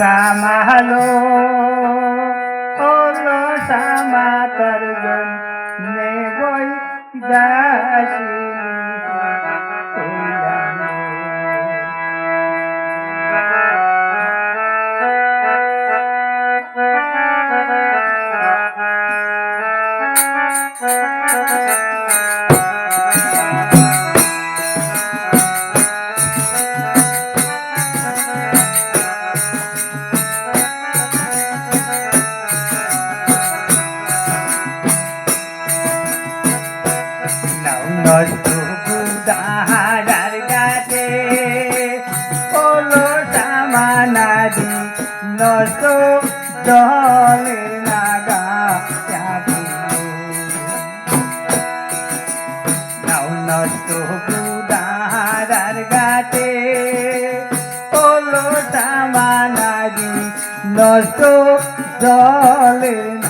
Samalo, olo sama terjun, ne boy dasi. নাও গুদাহারার গাছে ওলো সামানাদি নষ্ট জলে নাগা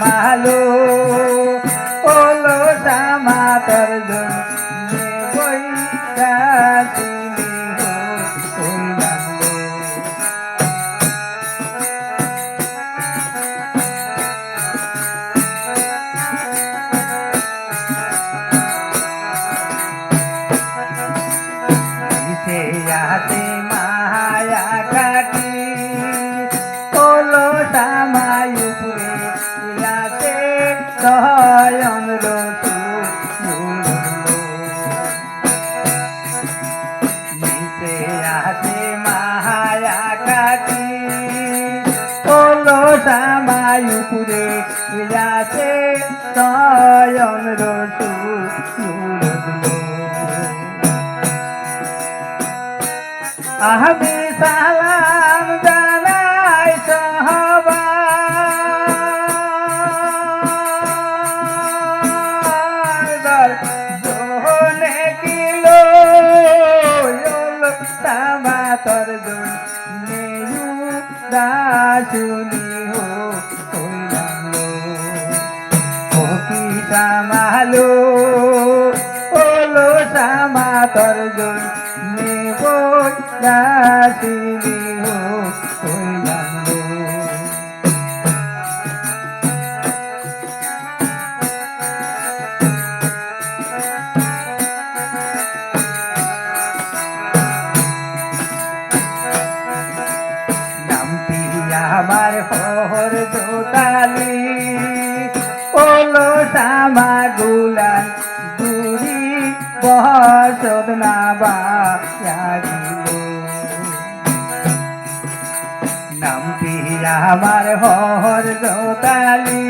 সামালো ওলো ইসে আতে মায়া আতে মায়া কাটি ওলো সামায়ুপুরে ইলাতে সয়ন রসু আমি সালাম তামাতর নেয়ু দাসুনি হো হইলাম লো ও কি সামালো ওলো সামাতর নেব দাসিনি ওলো সামা গুলান দুরি বসদ না নাম নামটি আমার হর সামা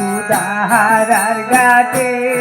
महाराज गाते